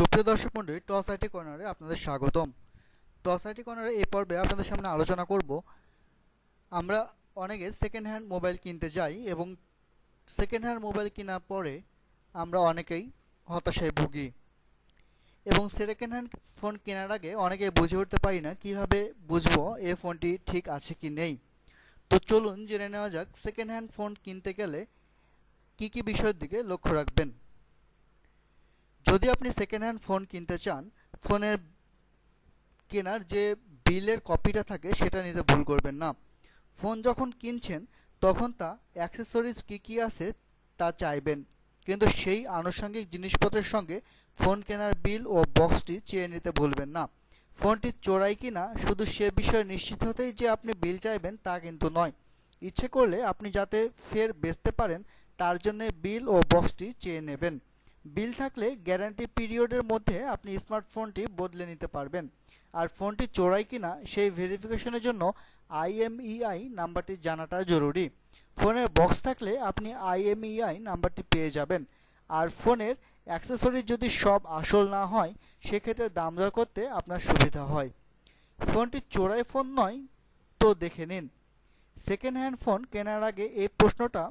সুপ্রিয় দর্শক মন্ডলী টস আইটি কর্নারে আপনাদের স্বাগতম। টস আইটি কর্নারে এই পর্বে আপনাদের সামনে আলোচনা করব। আমরা অনেকে সেকেন্ড হ্যান্ড মোবাইল কিনতে যাই এবং সেকেন্ড হ্যান্ড মোবাইল কেনার পরে আমরা অনেকেই হতাশায় ভুগি এবং সেকেন্ড হ্যান্ড ফোন কেনার আগে অনেকে বুঝে উঠতে পারি না কীভাবে বুঝব এই ফোনটি ঠিক আছে কি নেই। তো চলুন জেনে নেওয়া যাক সেকেন্ড হ্যান্ড ফোন কিনতে গেলে কি কি বিষয়ের দিকে লক্ষ্য রাখবেন। যদি আপনি সেকেন্ড হ্যান্ড ফোন কিনতে চান ফোনের কেনার যে বিলের কপিটা থাকে, সেটা নিতে ভুল করবেন না। ফোন যখন কিনছেন, তখন তা অ্যাক্সেসরিজ কী কী আছে, তা চাইবেন। কিন্তু সেই আনুষঙ্গিক জিনিসপত্রের সঙ্গে ফোন কেনার বিল ও বক্সটি চেয়ে নিতে ভুলবেন না। ফোনটি চোরাই কিনা, শুধু সে বিষয়ে নিশ্চিত হতেই যে আপনি বিল চাইবেন, তা কিন্তু নয়। ইচ্ছে করলে আপনি যাতে ফের বেচতে পারেন, তার জন্য বিল ও বক্সটি চেয়ে নেবেন। বিল থাকলে গ্যারান্টি পিরিয়ডের মধ্যে আপনি স্মার্টফোনটি বদলে নিতে পারবেন। আর ফোনটি চোরাই কিনা সেই ভেরিফিকেশনের জন্য আইএমইআই নাম্বারটি জানাটা জরুরি। ফোনের বক্স থাকলে আপনি আইএমইআই নাম্বারটি পেয়ে যাবেন। আর ফোনের অ্যাক্সেসরিজ যদি সব আসল না হয়, সেক্ষেত্রে দাম দর করতে আপনার সুবিধা হয়। ফোনটি চোরাই ফোন নয়, তো দেখে নিন। সেকেন্ড হ্যান্ড ফোন কেনার আগে এই প্রশ্নটা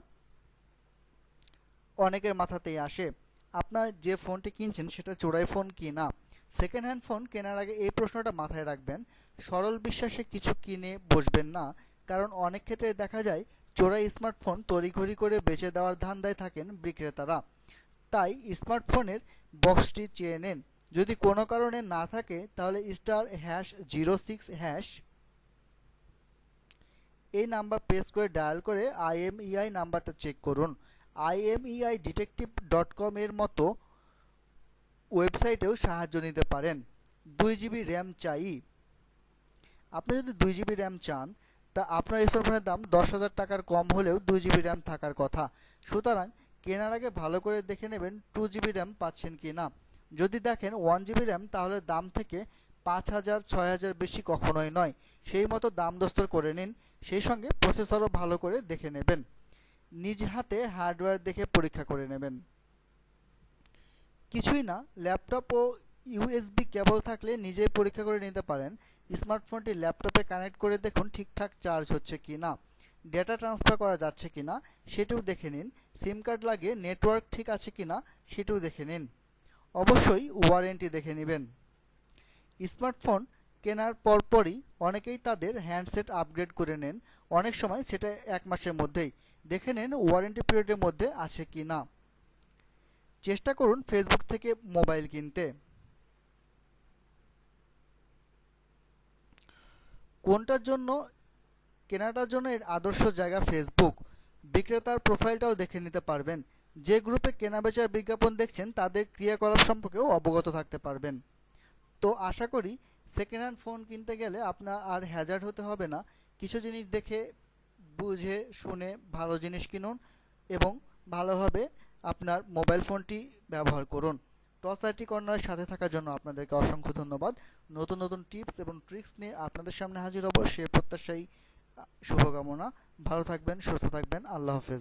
অনেকের মাথাতেই আসে। আপনার যে ফোনটি কিনছেন সেটা চোরাই ফোন কি না? সেকেন্ড হ্যান্ড ফোন কেনার আগে এই প্রশ্নটা মাথায় রাখবেন, সরল বিশ্বাসে কিছু কিনে বসবেন না, কারণ অনেক ক্ষেত্রে দেখা যায় চোরাই স্মার্টফোন তড়িঘড়ি করে বেচে দেওয়ার ধান্দায় থাকেন বিক্রেতারা। তাই স্মার্টফোনের বক্সটি চেয়ে নেন। যদি কোনো কারণে না থাকে, তাহলে star hash zero six hash এই নাম্বার প্রেস করে ডায়াল করে আইএমইআই নাম্বারটা চেক করুন। আইএমইআই ডিটেকটিভ ডট কম এর মতো ওয়েবসাইটেও সাহায্য নিতে পারেন। দুই জিবি র্যাম চাই। আপনি যদি দুই জিবি র্যাম চান, তা আপনার স্মার্টফোনের দাম দশ হাজার টাকার কম হলেও দুই জিবি র্যাম থাকার কথা। সুতরাং কেনার আগে ভালো করে দেখে নেবেন টু জিবি র্যাম পাচ্ছেন কি না যদি দেখেন ওয়ান জিবি র্যাম, তাহলে দাম থেকে পাঁচ হাজার, ছয় হাজার বেশি কখনোই নয়। সেই মতো দাম দস্তর করে নিন। সেই সঙ্গে প্রসেসরও ভালো করে দেখে নেবেন। নিজ হাতে হার্ডওয়্যার দেখে পরীক্ষা করে নেবেন। কিছুই না, ল্যাপটপ ও ইউএসবি কেবল থাকলে নিজেই পরীক্ষা করে নিতে পারেন। স্মার্টফোনটি ল্যাপটপে কানেক্ট করে দেখুন ঠিকঠাক চার্জ হচ্ছে কি না, ডেটা ট্রান্সফার করা যাচ্ছে কি না, সেটিও দেখে নিন। সিম কার্ড লাগিয়ে নেটওয়ার্ক ঠিক আছে কি না, সেটিও দেখে নিন। অবশ্যই ওয়ারেন্টি দেখে নেবেন। স্মার্টফোন কেনার পরপরই অনেকেই তাদের হ্যান্ডসেট আপগ্রেড করে নেন। অনেক সময় সেটা এক মাসের মধ্যেই। দেখে নিন ওয়ারেন্টি পিরিয়ডের মধ্যে আছে কি না। চেষ্টা করুন ফেসবুক থেকে মোবাইল কিনতে। কোনটার জন্য, কেনাটার জন্য এর আদর্শ জায়গা ফেসবুক বিক্রেতার প্রোফাইলটাও দেখে নিতে পারবেন। যে গ্রুপে কেনাবেচার বিজ্ঞাপন দেখছেন, তাদের ক্রিয়াকলাপ সম্পর্কেও অবগত থাকতে পারবেন। তো আশা করি সেকেন্ড হ্যান্ড ফোন কিনতে গেলে আপনার আর হ্যাজার্ড হতে হবে না। কিছু জিনিস দেখে বুঝে, শুনে ভালো জিনিস কিনুন এবং ভালোভাবে আপনার মোবাইল ফোনটি ব্যবহার করুন। টস আইটি কর্নারের সাথে থাকার জন্য আপনাদেরকে অসংখ্য ধন্যবাদ। নতুন নতুন টিপস এবং ট্রিক্স নিয়ে আপনাদের সামনে হাজির হব সে প্রত্যাশায়ী শুভকামনা। ভালো থাকবেন, সুস্থ থাকবেন। আল্লাহ হাফেজ।